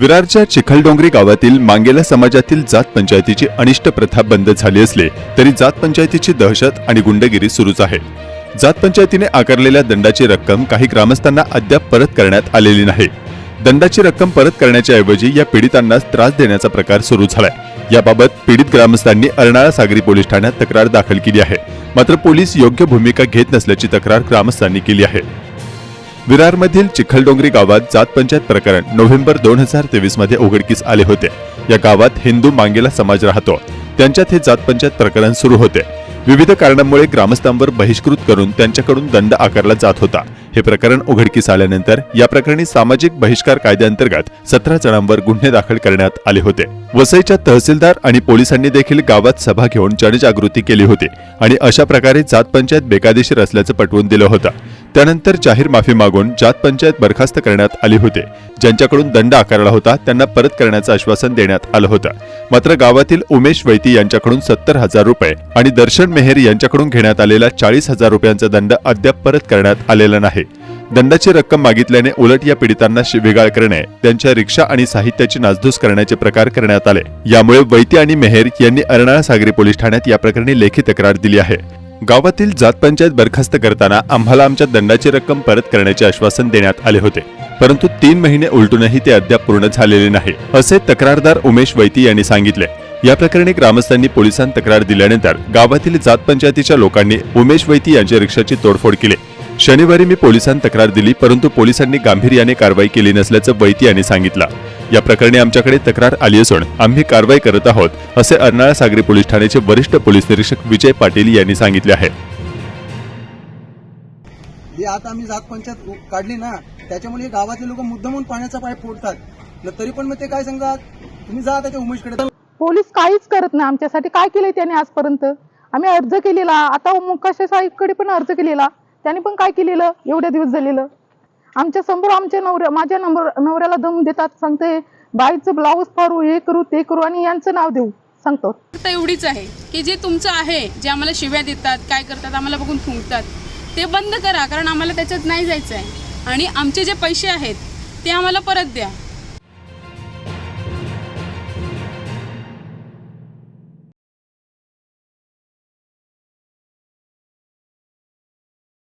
विरारच्या चिखलडोंगरी गावातील मांगेला समाजातील जात पंचायतीची अनिष्ट प्रथा बंद झाली असली तरी जात पंचायतीची दहशत आणि गुंडगिरी सुरूच आहे. जात पंचायतीने आकारलेल्या दंडाची रक्कम काही ग्रामस्थांना अद्याप परत करण्यात आलेली नाही. दंडाची रक्कम परत करण्याच्या ऐवजी या पीडितांना त्रास देण्याचा प्रकार सुरू झालाय. याबाबत पीडित ग्रामस्थांनी अर्नाळा सागरी पोलीस ठाण्यात तक्रार दाखल केली आहे. मात्र पोलीस योग्य भूमिका घेत नसल्याची तक्रार ग्रामस्थांनी केली आहे. विरारमधील चिखलडोंगरी गावात जात पंचायत प्रकरण नोव्हेंबर दोन हजार तेवीसमध्ये उघडकीस आले होते. या गावात हिंदू मांगेला समाज राहतो. त्यांच्यात हे जात पंचायत प्रकरण सुरू होते. विविध कारणांमुळे ग्रामस्थांवर बहिष्कृत करून त्यांच्याकडून दंड आकारला जात होता. हे प्रकरण उघडकीस आल्यानंतर या प्रकरणी सामाजिक बहिष्कार कायद्याअंतर्गत सतरा जणांवर गुन्हे दाखल करण्यात आले होते. वसईच्या तहसीलदार आणि पोलिसांनी देखील गावात सभा घेऊन जनजागृती केली होती आणि अशा प्रकारे जात पंचायत बेकायदेशीर असल्याचं पटवून दिलं होतं. त्यानंतर जाहीर माफी मागून जात पंचायत बरखास्त करण्यात आली होते. ज्यांच्याकडून दंड आकारला होता त्यांना परत करण्याचं आश्वासन देण्यात आलं होतं. मात्र गावातील उमेश वैती यांच्याकडून सत्तर हजार रुपये आणि दर्शन मेहेर यांच्याकडून घेण्यात आलेला चाळीस हजार रुपयांचा दंड अद्याप परत करण्यात आलेला नाही. दंडाची रक्कम मागितल्याने उलट या पीडितांना शिवीगाळ करणे त्यांच्या रिक्षा आणि साहित्याची नासधूस करण्याचे प्रकार करण्यात आले. यामुळे वैती आणि मेहेर यांनी अर्नाळा सागरी पोलीस ठाण्यात या प्रकरणी लेखी तक्रार दिली आहे. गावातील जात पंचायत बरखास्त करताना आम्हाला आमच्या दंडाची रक्कम परत करण्याचे आश्वासन देण्यात आले होते. परंतु तीन महिने उलटूनही ते अद्याप पूर्ण झालेले नाही असे तक्रारदार उमेश वैती यांनी सांगितले. या प्रकरणी ग्रामस्थांनी पोलिसांत तक्रार दिल्यानंतर गावातील जात पंचायतीच्या लोकांनी उमेश वैती यांच्या रिक्षाची तोडफोड केली. शनिवारी मी पोलिसांत तक्रार दिली परंतु पोलिसांनी गांभीर्याने कारवाई केली नसल्याचं वैती यांनी सांगितलं. या प्रकरणी आमच्याकडे तक्रार आली असून आम्ही कारवाई करत आहोत असे अर्नाळा सागरी पोलीस ठाण्याचे वरिष्ठ पोलीस निरीक्षक विजय पाटील यांनी सांगितले आहे. ही आता आम्ही जात पंचायत काढली ना त्याच्यामुळे हे गावातले लोक मुद्दामून पाण्याचा पाईप फोडतात. तरी पण मग ते काय सांगतात? तुम्ही जा त्याच्या उमेशकडे. पोलीस काहीच करत नाही आमच्यासाठी. काय केलंय त्याने आजपर्यंत? आम्ही अर्ज केलेला. आता मुकाशे साहेबकडे पण अर्ज केलेला. त्याने पण काय केलेलं? एवढ्या दिवस झालेलं आमच्यासमोर आमच्या नवऱ्या माझ्या नंबर नवऱ्याला दम देतात. सांगते बाईचं ब्लाऊज फारू हे करू ते करू आणि यांचं नाव देऊ. सांगतो. एवढीच आहे की जे तुमचं आहे जे आम्हाला शिव्या देतात काय करतात आम्हाला बघून थुंकतात ते बंद करा कारण आम्हाला त्याच्यात नाही जायचं आहे आणि आमचे जे पैसे आहेत ते आम्हाला परत द्या.